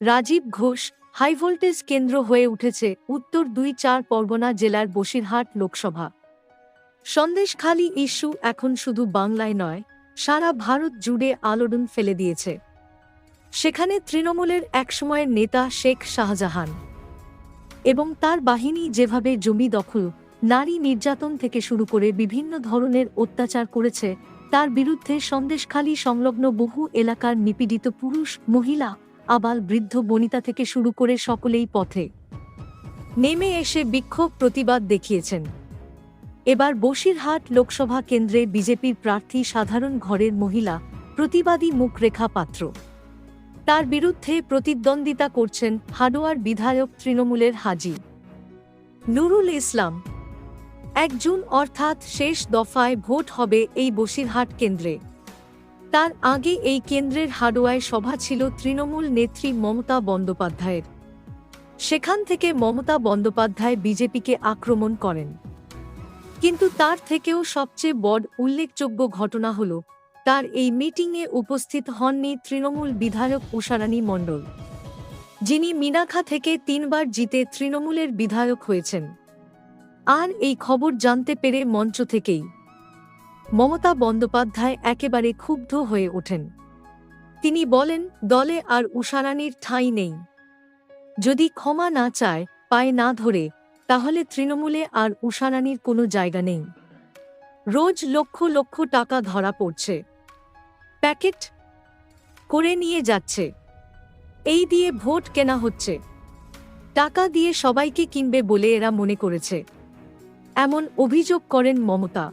Rajib Ghosh high voltage কেন্দ্র হয়ে উঠেছে উত্তর দুই চার পরগনা জেলার বসিরহাট লোকসভা। সন্দেশখালী ইস্যু এখন শুধু বাংলায় নয়, সারা ভারত জুড়ে আলোড়ন ফেলে দিয়েছে। সেখানে তৃণমূলের একসময়ের নেতা শেখ শাহজাহান। এবং তার বাহিনী যেভাবে জমি দখল, নারী নির্যাতন থেকে শুরু করে বিভিন্ন ধরনের অত্যাচার করেছে, তার বিরুদ্ধে সন্দেশখালী সংলগ্ন বহু এলাকার নিপীড়িত পুরুষ, মহিলা আবাল বৃদ্ধ বনিতা থেকে শুরু করে সকলেই পথে। নেমে এসে বিক্ষোভ প্রতিবাদ দেখিয়েছেন। এবার বসিরহাট লোকসভা কেন্দ্রে বিজেপির প্রার্থী সাধারণ ঘরের মহিলা প্রতিবাদী মুখরেখা পাত্র। তার বিরুদ্ধে প্রতিদ্বন্দ্বিতা করছেন হাডোয়ার বিধায়ক তৃণমূলের হাজি। নুরুল ইসলাম, এক জুন অর্থাৎ শেষ দফায় ভোট হবে এই বসিরহাট কেন্দ্রে। তার আগে এই কেন্দ্রের হাডোয়ায় সভা ছিল তৃণমূল নেত্রী মমতা বন্দ্যোপাধ্যায়ের। সেখান থেকে মমতা বন্দ্যোপাধ্যায় বিজেপিকে আক্রমণ করেন। কিন্তু তার থেকেও সবচেয়ে বড় উল্লেখযোগ্য ঘটনা হল, তার এই মিটিংয়ে উপস্থিত হননি তৃণমূল বিধায়ক উষারানী মণ্ডল। যিনি মিনাখা থেকে তিনবার জিতে তৃণমূলের বিধায়ক হয়েছেন। আর এই খবর জানতে পেরে মঞ্চ থেকেই মমতা বন্দ্যোপাধ্যায় একেবারে ক্ষুব্ধ হয়ে ওঠেন। তিনি বলেন, দলে আর উষারানীর ঠাঁই নেই। যদি ক্ষমা না চায়, পায়ে না ধরে, তাহলে তৃণমূলে আর উষারানীর কোনো জায়গা নেই। রোজ লক্ষ লক্ষ টাকা ধরা পড়ছে। প্যাকেট করে নিয়ে যাচ্ছে। এই দিয়ে ভোট কেনা হচ্ছে। টাকা দিয়ে সবাইকে কিনবে বলে এরা মনে করেছে। এমন অভিযোগ করেন মমতা।